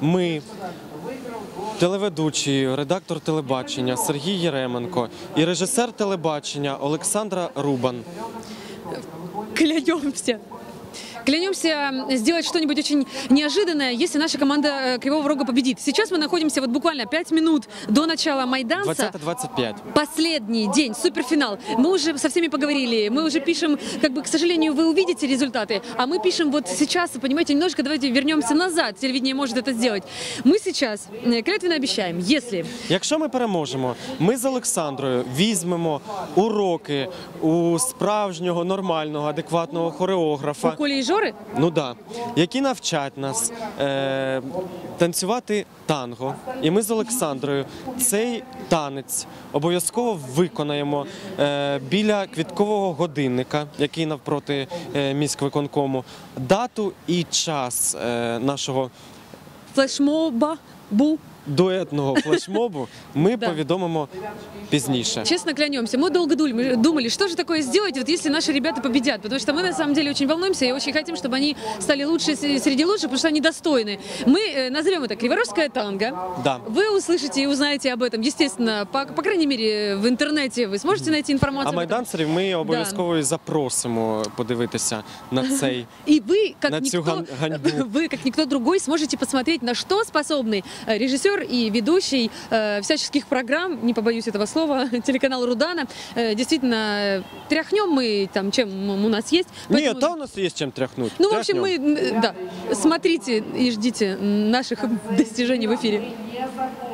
Ми, телеведучий, редактор телебачення Сергій Єременко і режисер телебачення Олександра Рубан. Клянемся. Клянемся сделать что-нибудь очень неожиданное, если наша команда э, Кривого Рога победит. Сейчас мы находимся вот буквально 5 минут до начала Майданца. 20-25. Последний день, суперфинал. Мы уже со всеми поговорили, мы уже пишем, как бы, к сожалению, вы увидите результаты, а мы пишем вот сейчас, понимаете, немножко давайте вернемся назад, телевидение может это сделать. Мы сейчас э, клятвенно обещаем, если Якщо ми переможемо, ми з Олександрою візьмемо уроки у справжнього нормального, адекватного у хореографа. Коли и Жоры Ну да, які навчать нас е, танцювати танго. І ми з Олександрою цей танець обов'язково виконаємо е, біля квіткового годинника, який навпроти е, міськвиконкому. Дату і час е, нашого флешмоба, бу, дуетного флешмобу ми Да. повідомимо пізніше. Честно клянемся, мы долго думали, думали, что же такое сделать, вот если наши ребята победят, потому что мы на самом деле очень волнуемся и очень хотим, чтобы они стали лучше с- среди лучших, потому что они достойны. Мы э, назовем это Криворожская танго. Да. Вы услышите и узнаете об этом, естественно, по, по крайней мере, в интернете вы сможете найти информацию. А об этом. майданцерів ми обов'язково і запросимо подивитися на цей. И вы, как На цю никто, ган- ганьбу. вы, как никто другой, сможете посмотреть, на что способный э, режиссер и ведущий э, всяческих программ, не побоюсь этого слова, телеканал Рудана. Э, действительно, э, тряхнем мы там, чем м- у нас есть. Ні, Поэтому- та у нас є чим тряхнути. Ну, в общем, Тряхнем. мы, м, да, смотрите и ждите наших достижений в эфире. Є закон.